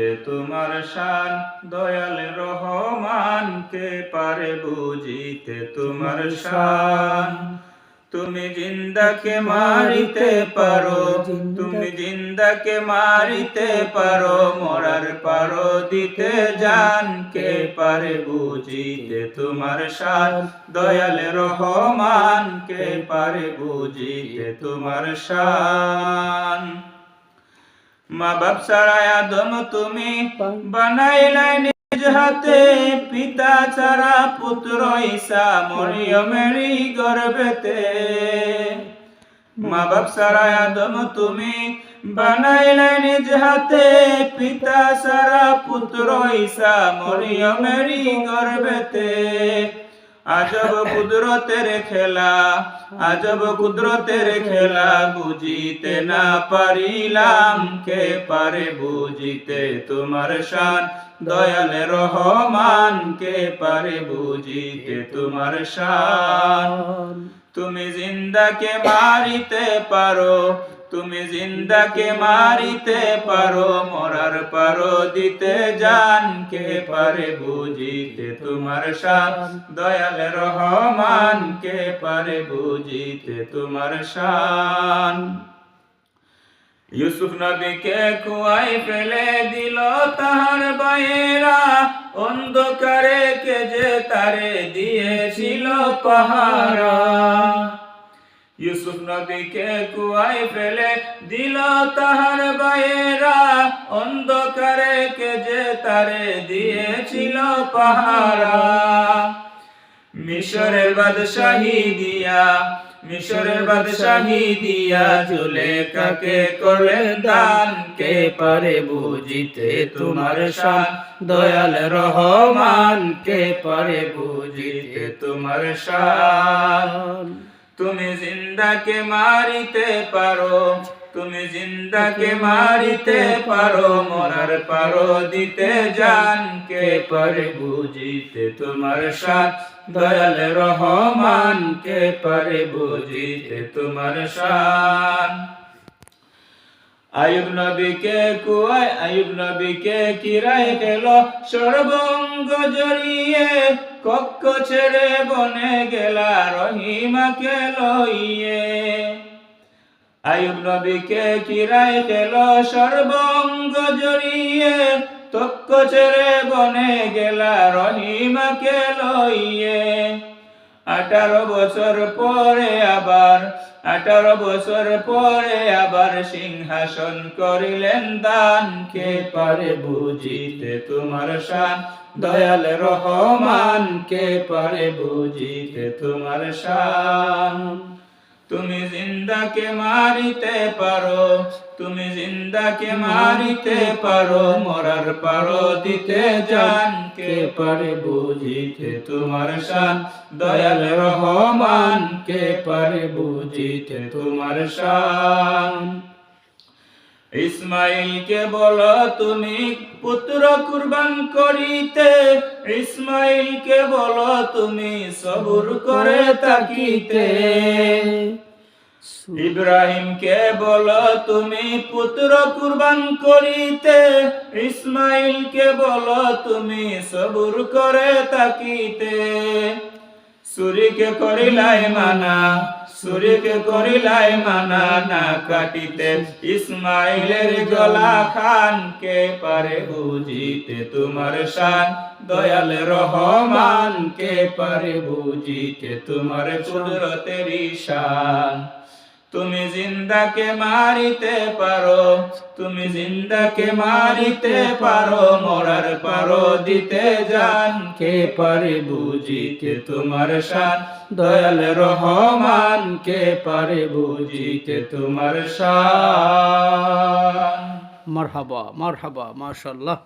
বুঝিতে তোমার শান দয়াল রহমান কে পারে বুঝিতে তোমার শান? তুমি জিন্দাকে মারিতে পারো তুমি জিন্দাকে মারিতে পারো মরার পারো দিতে জান কে পারে বুঝিতে তোমার শান? দয়াল রহমান কে পারে বুঝিতে তোমার শান? মা বাপ ছাড়া আদম তুমি বানাইলাই নিজ হাতে, পিতা ছাড়া পুত্র ঈসা মরিয়মেরই গর্ভেতে। মা বাপ ছাড়া আদম তুমি বানাইলাই নিজ হাতে, পিতা ছাড়া পুত্র ঈসা মরিয়মেরই গর্ভেতে। আজব কুদরতের খেলা, আজব কুদরতের খেলা বুঝিতে না পারিলাম, কে পারে বুঝিতে তোমার শান? দয়াল রহমান, কে পারে বুঝিতে তোমার শান? তুমি জিন্দাকে মারিতে পারো তুমি জিন্দাকে মারিতে পারো, মরার পারো, দিতে জান কে পারে, বুঝিতে তোমার শান দয়াল রহমান কে পারে, বুঝিতে তোমার শান। ইউসুফ নবীকে কুয়াই ফেলে দিল তাহার বাইরা অন্ধকারে কে যে তারে দিয়েছিল পাহারা। ইউসুফ নবীকে কুয়াই ফেলে দিল তাহার বাইরা অন্ধকারে কে যে তারে দিয়েছিল পাহারা। মিশরের বাদশাহী দিয়া, মিশরের বাদশাহী দিয়া ঝুলে কাকে করলে দান? কে পারে বুঝিতে তোমার শান? দয়াল রহমান, কে পারে বুঝিতে তোমার শান? তুমি জিন্দাকে মারিতে পারো, তুমি জিন্দাকে মারিতে পারো, মরার পারো দিতে জান কে পারে বুঝিতে তোমার সাথ, দয়াল রহমান কে পারে বুঝিতে তোমার শান আয়ুব নবীকে কুয়ায়, আয়ুব নবীকে কিরায় গেল সর্বঙ্গ জড়িয়ে। কক্ষ ছেড়ে বনে গেলা, রহিমাকে লইয়ে। আয়ুব নবীকে কিরায় গেল সর্বঙ্গ জড়িয়ে। তক্ক ছেড়ে বনে গেলা, রহিমাকে লইয়ে। আঠারো বছর পরে আবার, আঠারো বছর পরে আবার সিংহাসন করিলেন দান। কে পারে বুঝিতে তোমার শান? দয়াল রহমান, কে পারে বুঝিতে তোমার শান? তুমি জিন্দাকে মারিতে পারো, তুমি জিন্দাকে মারিতে পারো, মরার পারো দিতে জান কে পারে বুঝিতে তোমার শান, দয়াল রহমান কে পারে বুঝিতে তোমার শান। ইসমাইলকে বল তুমি পুত্র কুরবান করিতে ইসমাইলকে বল তুমি সবুর করে তাকিতে ইব্রাহিমকে বল তুমি পুত্র কুরবান করিতে ইসমাইলকে বল তুমি সবুর করে তাকিতে সুরিকে করিলাই মানা সুরিকে করিলাই মানা না কাটিতে, ইসমাইলের গলা খান কে পারে বুঝিতে তোমার শান, দয়াল রহমান কে পারে বুঝিতে তোমার কুদরতের শান। তুমি জিন্দাকে মারিতে পারো, তুমি জিন্দাকে মারিতে পারো, মরার পারো দিতে জান কে পারে বুঝিতে তোমার শান দয়াল রহমান, কে পারে বুঝিতে তোমার শান মারহাবা মারহাবা মাশাল্লাহ